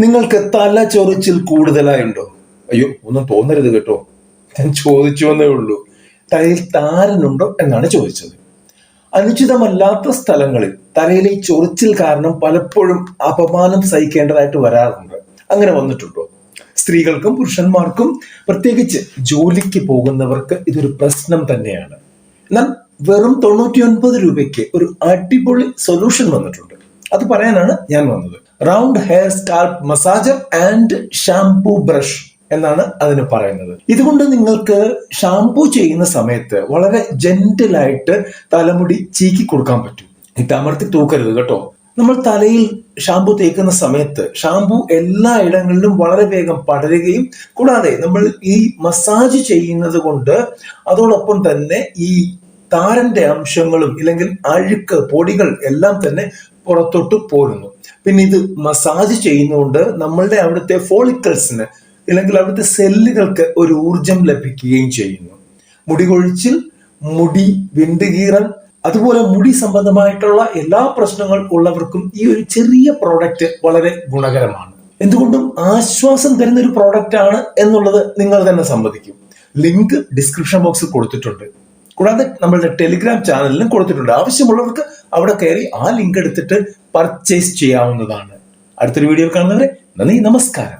നിങ്ങൾക്ക് തല ചൊറിച്ചിൽ കൂടുതലായുണ്ടോ? അയ്യോ ഒന്നും തോന്നരുത് കേട്ടോ. ഞാൻ ചോദിച്ചു എന്നേ ഉള്ളൂ. തലയിൽ താരനുണ്ടോ എന്നാണ് ചോദിച്ചത്. അനുചിതമല്ലാത്ത സ്ഥലങ്ങളിൽ തലയിലെ ചൊറിച്ചിൽ കാരണം പലപ്പോഴും അപമാനം സഹിക്കേണ്ടതായിട്ട് വരാറുണ്ട്. അങ്ങനെ വന്നിട്ടുണ്ടോ? സ്ത്രീകൾക്കും പുരുഷന്മാർക്കും പ്രത്യേകിച്ച് ജോലിക്ക് പോകുന്നവർക്ക് ഇതൊരു പ്രശ്നം തന്നെയാണ്. എന്നാൽ വെറും തൊണ്ണൂറ്റി ഒൻപത് രൂപയ്ക്ക് ഒരു അടിപൊളി സൊല്യൂഷൻ വന്നിട്ടുണ്ട്. അത് പറയാനാണ് ഞാൻ വന്നത്. Round hair scalp massager and shampoo brush എന്നാണ് അതിന് പറയുന്നത്. ഇതുകൊണ്ട് നിങ്ങൾക്ക് ഷാംപൂ ചെയ്യുന്ന സമയത്ത് വളരെ ജെന്റിലായിട്ട് തലമുടി ചീക്കി കൊടുക്കാൻ പറ്റും. ഇത് അമർത്തി തൂക്കരുത് കേട്ടോ. നമ്മൾ തലയിൽ ഷാംപൂ തേക്കുന്ന സമയത്ത് ഷാംപൂ എല്ലാ ഇടങ്ങളിലും വളരെ വേഗം പടരുകയും കൂടാതെ നമ്മൾ ഈ മസാജ് ചെയ്യുന്നത് കൊണ്ട് അതോടൊപ്പം തന്നെ ഈ താരന്റെ അംശങ്ങളും ഇല്ലെങ്കിൽ അഴുക്ക് പൊടികൾ എല്ലാം തന്നെ പുറത്തോട്ട് പോരുന്നു. പിന്നെ ഇത് മസാജ് ചെയ്യുന്നതുകൊണ്ട് നമ്മളുടെ അവിടുത്തെ ഫോളിക്കിൾസിന് അല്ലെങ്കിൽ അവിടുത്തെ സെല്ലുകൾക്ക് ഒരു ഊർജം ലഭിക്കുകയും ചെയ്യുന്നു. മുടി കൊഴിച്ചിൽ മുടി വിണ്ടുകീറൽ അതുപോലെ മുടി സംബന്ധമായിട്ടുള്ള എല്ലാ പ്രശ്നങ്ങൾ ഉള്ളവർക്കും ഈ ഒരു ചെറിയ പ്രോഡക്റ്റ് വളരെ ഗുണകരമാണ്. എന്തുകൊണ്ടും ആശ്വാസം തരുന്ന ഒരു പ്രോഡക്റ്റ് ആണ് എന്നുള്ളത് നിങ്ങൾ തന്നെ സമ്മതിക്കും. ലിങ്ക് ഡിസ്ക്രിപ്ഷൻ ബോക്സിൽ കൊടുത്തിട്ടുണ്ട്. കൂടാതെ നമ്മളുടെ ടെലിഗ്രാം ചാനലിലും കൊടുത്തിട്ടുണ്ട്. ആവശ്യമുള്ളവർക്ക് അവിടെ കയറി ആ ലിങ്ക് എടുത്തിട്ട് പർച്ചേസ് ചെയ്യാവുന്നതാണ്. അടുത്തൊരു വീഡിയോ കാണുന്നവരെ നന്ദി നമസ്കാരം.